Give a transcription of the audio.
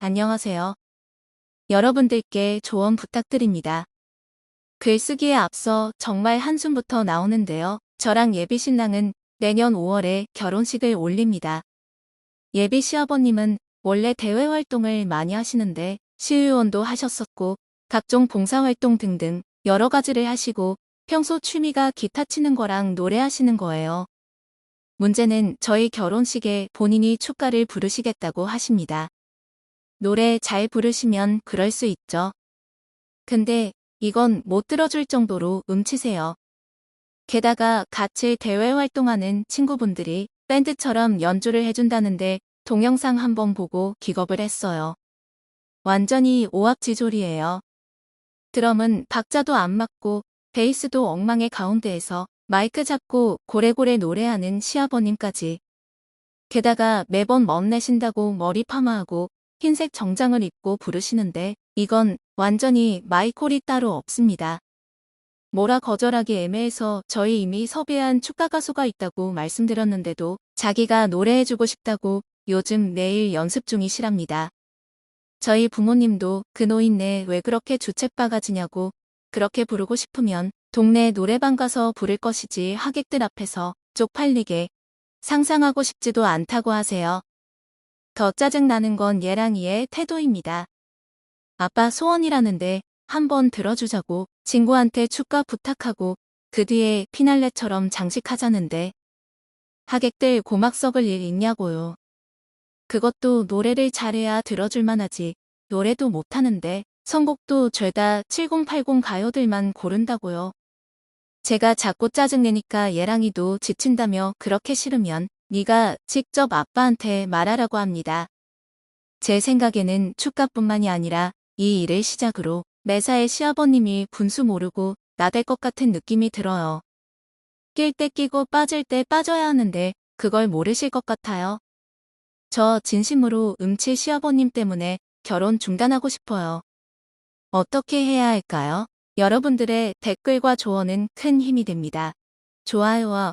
안녕하세요. 여러분들께 조언 부탁드립니다. 글쓰기에 앞서 정말 한숨부터 나오는데요. 저랑 예비 신랑은 내년 5월에 결혼식을 올립니다. 예비 시아버님은 원래 대외 활동을 많이 하시는데 시의원도 하셨었고 각종 봉사활동 등등 여러 가지를 하시고 평소 취미가 기타 치는 거랑 노래하시는 거예요. 문제는 저희 결혼식에 본인이 축가를 부르시겠다고 하십니다. 노래 잘 부르시면 그럴 수 있죠. 근데 이건 못 들어줄 정도로 음치세요. 게다가 같이 대외 활동하는 친구분들이 밴드처럼 연주를 해준다는데 동영상 한번 보고 기겁을 했어요. 완전히 오합지졸이에요. 드럼은 박자도 안 맞고 베이스도 엉망의 가운데에서 마이크 잡고 고래고래 노래하는 시아버님까지. 게다가 매번 멋내신다고 머리 파마하고 흰색 정장을 입고 부르시는데 이건 완전히 마이콜이 따로 없습니다. 뭐라 거절하기 애매해서 저희 이미 섭외한 축가 가수가 있다고 말씀드렸는데도 자기가 노래해주고 싶다고 요즘 매일 연습 중이시랍니다. 저희 부모님도 그 노인네 왜 그렇게 주책바가지냐고 그렇게 부르고 싶으면 동네 노래방 가서 부를 것이지 하객들 앞에서 쪽팔리게 상상하고 싶지도 않다고 하세요. 더 짜증나는 건 얘랑 이의 태도입니다. 아빠 소원이라는데 한번 들어주자고 친구한테 축가 부탁하고 그 뒤에 피날레처럼 장식하자는데 하객들 고막 썩을 일 있냐고요. 그것도 노래를 잘해야 들어줄만 하지 노래도 못하는데 선곡도 죄다 7080 가요들만 고른다고요. 제가 자꾸 짜증내니까 얘랑이도 지친다며 그렇게 싫으면 네가 직접 아빠한테 말하라고 합니다. 제 생각에는 축가뿐만이 아니라 이 일을 시작으로 매사에 시아버님이 분수 모르고 나댈 것 같은 느낌이 들어요. 낄 때 끼고 빠질 때 빠져야 하는데 그걸 모르실 것 같아요. 저 진심으로 음치 시아버님 때문에 결혼 중단하고 싶어요. 어떻게 해야 할까요? 여러분들의 댓글과 조언은 큰 힘이 됩니다. 좋아요와